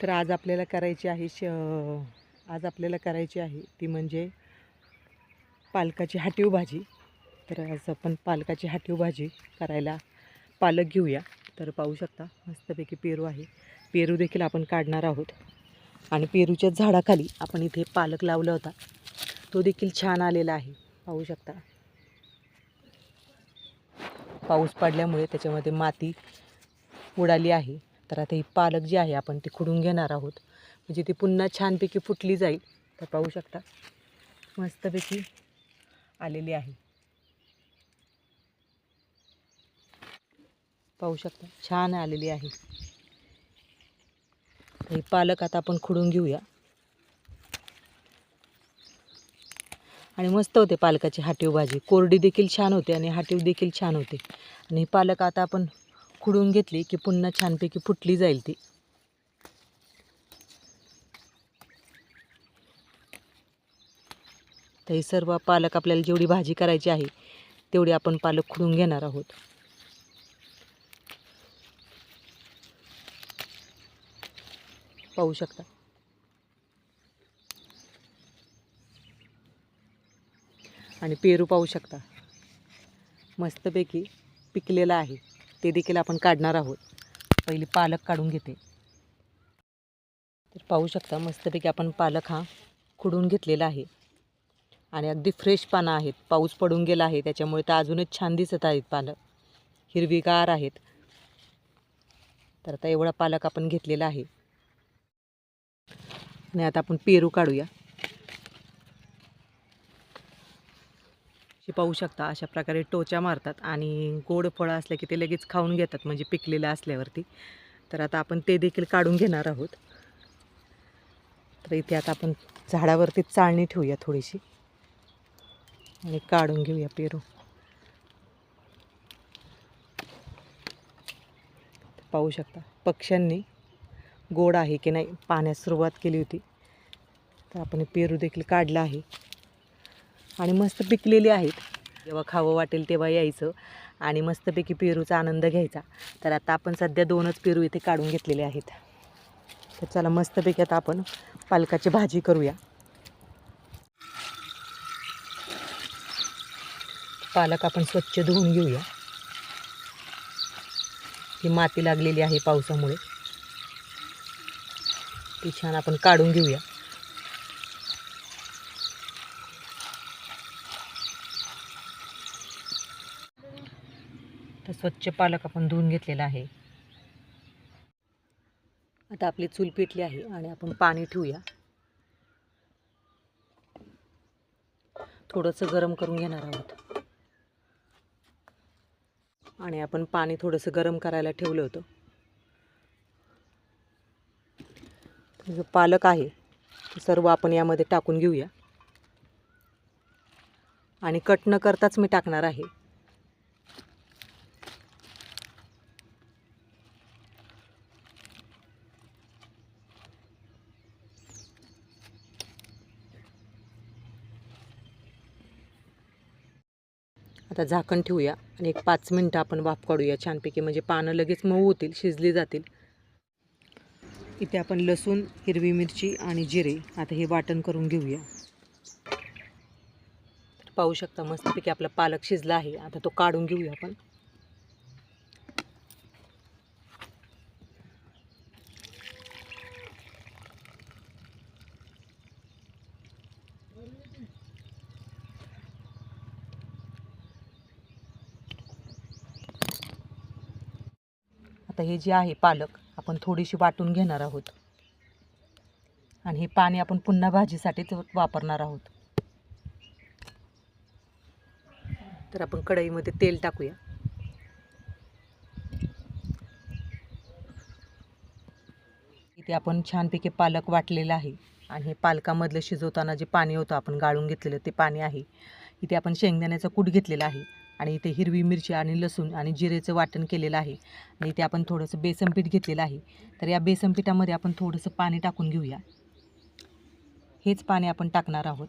तर आज आपल्याला करायची आहे श आज आपल्याला करायची आहे ती म्हणजे पालकाची हाटीव भाजी. तर आज आपण पालकाची हाटीव भाजी करायला पालक घेऊया. तर पाहू शकता मस्तपैकी पेरू आहे. पेरू देखील आपण काढणार आहोत. आणि पेरूच्या झाडाखाली आपण इथे पालक लावला होता. तो देखील छान आलेला आहे. पाहू शकता. पाऊस पडल्यामुळे त्याच्यामध्ये माती उडाली आहे. तर आता ही पालक जी आहे आपण ती खुडून घेणार आहोत. म्हणजे ती पुन्हा छानपैकी फुटली जाईल. तर पाहू शकता. मस्तपैकी आलेली आहे. पाहू शकता छान आलेली आहे. ही पालक आता आपण खुडून घेऊया. आणि मस्त होते पालकाची हाटीव भाजी. कोरडी देखील छान होते आणि हाटीव देखील छान होते. आणि पालक आता आपण खुडून घेतली की पुन्हा छानपैकी फुटली जाईल ती. तर ही सर्व पालक आपल्याला जेवढी भाजी करायची आहे तेवढी आपण पालक खुडून घेणार आहोत. पाहू शकता. आणि पेरू पाहू शकता. मस्तपैकी पिकलेला आहे. ते देखील आपण काढणार आहोत. पहिली पालक काढून घेते. तर पाहू शकता मस्तपैकी आपण पालक हा खुडून घेतलेला आहे. आणि अगदी फ्रेश पानं आहेत. पाऊस पडून गेला आहे. त्याच्यामुळे तर अजूनच छान दिसत आहेत पालक. हिरवीगार आहेत. तर आता एवढा पालक आपण घेतलेला आहे. आणि आता आपण पेरू काढूया. हे पाहू शकता अशा प्रकारे टोच्या मारतात आणि गोड फळं असलं की ते लगेच खाऊन घेतात म्हणजे पिकलेलं असल्यावरती. तर आता आपण ते देखील काढून घेणार आहोत. तर इथे आता आपण झाडावरती चाळणी ठेवूया थोडीशी. आणि काढून घेऊया पेरू. पाहू शकता पक्ष्यांनी गोड आहे की नाही पाण्यास सुरुवात केली होती. तर आपण पेरू देखील काढला आहे. आणि मस्त पिकलेली आहेत. जेव्हा खावं वाटेल तेव्हा यायचं. आणि मस्तपैकी पेरूचा आनंद घ्यायचा. तर आता आपण सध्या दोनच पेरू इथे काढून घेतलेले आहेत. तर चला मस्तपैकी आता आपण पालकाची भाजी करूया. पालक आपण स्वच्छ धुवून घेऊया. ही माती लागलेली आहे पावसामुळे. ती छान आपण काढून घेऊया तर स्वच्छ पालक आपण धुवून घेतलेला आहे. आता आपली चूल पेटली आहे आणि आपण पाणी ठेवूया. थोडंसं गरम करून घेणार आहोत. आणि आपण पाणी थोडंसं गरम करायला ठेवलं होतं. जो पालक आहे सर्व आपण यामध्ये टाकून घेऊया. आणि कट न करताच मी टाकणार आहे. आता झाकण ठेवूया आणि एक पाच मिनटं आपण वाफ काढूया छानपैकी. म्हणजे पानं लगेच मऊ होतील शिजली जातील. इथे आपण लसूण हिरवी मिरची आणि जिरे आता हे वाटण करून घेऊया. पाहू शकता मस्तपैकी आपला पालक शिजला आहे. आता तो काढून घेऊया आपण. आता हे जे आहे पालक आपण थोडीशी वाटून घेणार आहोत. आणि हे पाणी आपण पुन्हा भाजीसाठीच वापरणार आहोत. तर आपण कढईमध्ये तेल टाकूया. इथे आपण छानपैकी पालक वाटलेला आहे. आणि हे पालकामधलं शिजवताना जे पाणी होतं आपण गाळून घेतलेलं ते पाणी आहे. इथे आपण शेंगदाण्याचा कूट घेतलेला आहे. आणि इथे हिरवी मिरची आणि लसूण आणि जिरेचं वाटण केलेलं आहे. आणि इथे आपण थोडंसं बेसन पीठ घेतलेलं आहे. तर या बेसन पिठामध्ये आपण थोडंसं पाणी टाकून घेऊया. हेच पाणी आपण टाकणार आहोत.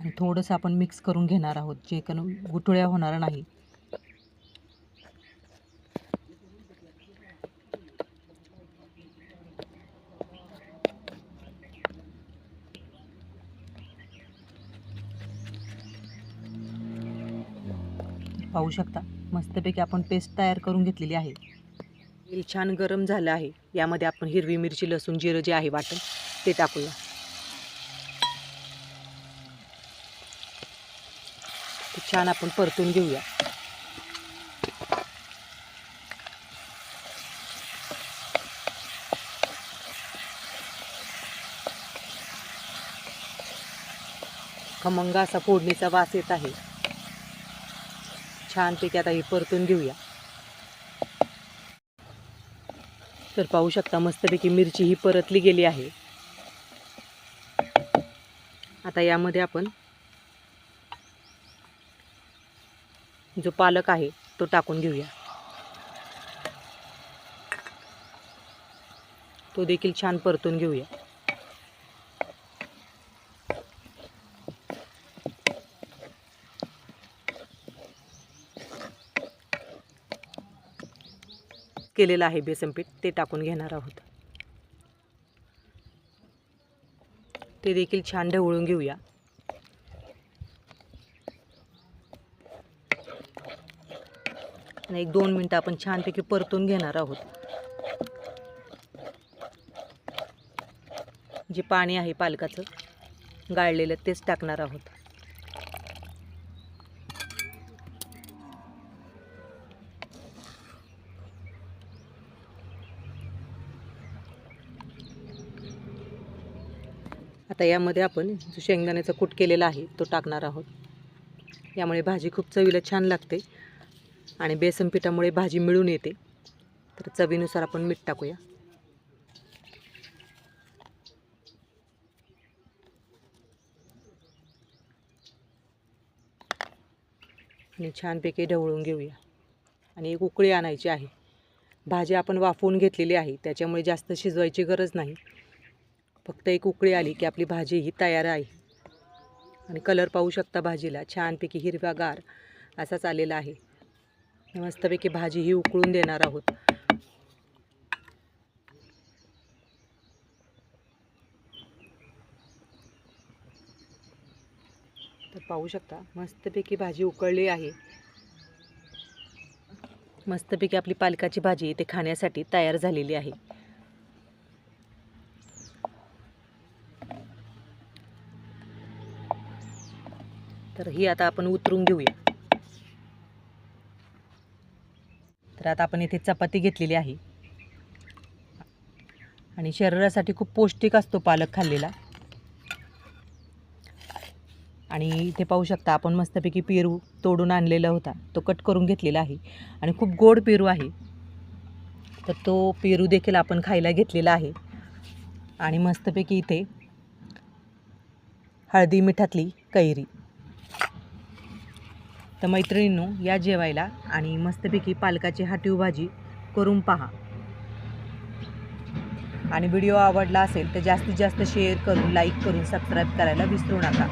आणि थोडंसं आपण मिक्स करून घेणार आहोत. जे करून गुटुळ्या होणार नाही. पाहू शकता. मस्तपैकी आपण पेस्ट तयार करून घेतलेली आहे. तेल छान गरम झालं आहे. यामध्ये आपण हिरवी मिरची लसूण जिरं जे आहे वाटण ते टाकूया. ते छान आपण परतून घेऊया. खमंग असा फोडणीचा वास येत आहे. छानपैकी आता हे परतून घेऊया. तर पाहू शकता मस्तपैकी मिरची ही परतली गेली आहे. आता यामध्ये आपण जो पालक आहे तो टाकून घेऊया. तो देखील छान परतून घेऊया. केलेलं आहे बेसन पीठ. ते टाकून घेणार आहोत. ते देखील छान ढवळून घेऊया. आणि एक दोन मिनटं आपण छानपैकी परतून घेणार आहोत. जे पाणी आहे पालकाचं गाळलेलं तेच टाकणार आहोत. आता यामध्ये आपण जो शेंगदाण्याचा कूट केलेला आहे तो टाकणार आहोत. यामुळे भाजी खूप चवीला छान लागते आणि बेसन पिठामुळे भाजी मिळून येते. तर चवीनुसार आपण मीठ टाकूया. आणि छानपैकी ढवळून घेऊया. आणि एक उकळी आणायची आहे. भाजी आपण वाफवून घेतलेली आहे त्याच्यामुळे जास्त शिजवायची गरज नाही. फक्त एक उकळी आली की आपली भाजी ही तयार आहे. आणि कलर पाहू शकता भाजीला. छानपैकी हिरवागार असाच आलेला आहे. मस्तपैकी भाजी ही उकळून देणार आहोत. तर पाहू शकता मस्तपैकी भाजी उकळली आहे. मस्तपैकी आपली पालकाची भाजी इथे खाण्यासाठी तयार झालेली आहे. तर ही आता आपण उतरून घेऊया. तर आता आपण इथे चपाती घेतलेली आहे. आणि शरीरासाठी खूप पौष्टिक असतो पालक खाल्लेला. आणि इथे पाहू शकता आपण मस्तपैकी पेरू तोडून आणलेला होता. तो कट करून घेतलेला आहे. आणि खूप गोड पेरू आहे. तर तो पेरू देखील आपण खायला घेतलेला आहे. आणि मस्तपैकी इथे हळदी मिठातली कैरी. तर मैत्रिणींनो या जेवायला आणि मस्तपैकी पालकाची हाटीव भाजी करून पहा. आणि व्हिडिओ आवडला असेल तर जास्तीत जास्त शेअर करून लाईक करून सबस्क्राईब करायला विसरू नका.